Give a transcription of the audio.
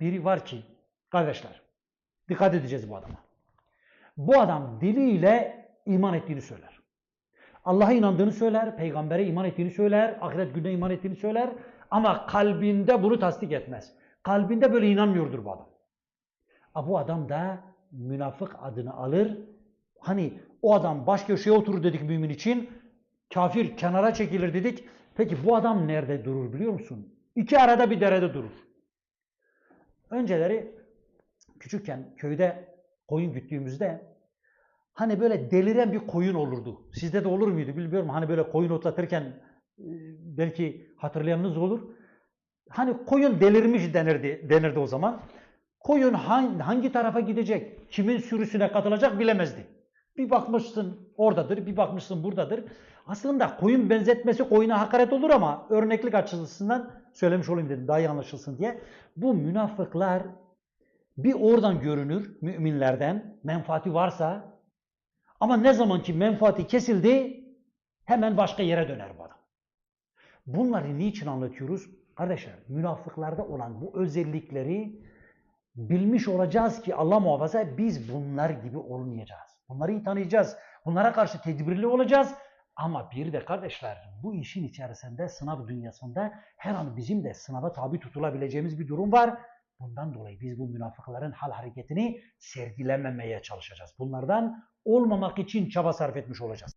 biri var ki kardeşler dikkat edeceğiz bu adama. Bu adam diliyle iman ettiğini söyler. Allah'a inandığını söyler, peygambere iman ettiğini söyler, ahiret gününe iman ettiğini söyler ama kalbinde bunu tasdik etmez. Kalbinde böyle inanmıyordur bu adam. A, bu adam da münafık adını alır. Hani o adam baş köşeye oturur dedik mümin için. Kafir kenara çekilir dedik. Peki bu adam nerede durur biliyor musun? İki arada bir derede durur. Önceleri küçükken köyde koyun güttüğümüzde hani böyle deliren bir koyun olurdu. Sizde de olur muydu bilmiyorum. Hani böyle koyun otlatırken e, belki hatırlayanınız olur. Hani koyun delirmiş denirdi, denirdi o zaman. Koyun hangi, hangi tarafa gidecek, kimin sürüsüne katılacak bilemezdi. Bir bakmışsın oradadır, bir bakmışsın buradadır. Aslında koyun benzetmesi koyuna hakaret olur ama örneklik açısından söylemiş olayım dedim daha iyi anlaşılsın diye. Bu münafıklar bir oradan görünür müminlerden menfaati varsa ama ne zaman ki menfaati kesildi hemen başka yere döner bu adam. Bunları niçin anlatıyoruz? Kardeşler münafıklarda olan bu özellikleri bilmiş olacağız ki Allah muhafaza biz bunlar gibi olmayacağız. Bunları iyi tanıyacağız. Bunlara karşı tedbirli olacağız. Ama bir de kardeşler bu işin içerisinde sınav dünyasında her an bizim de sınava tabi tutulabileceğimiz bir durum var. Bundan dolayı biz bu münafıkların hal hareketini sergilememeye çalışacağız. Bunlardan olmamak için çaba sarf etmiş olacağız.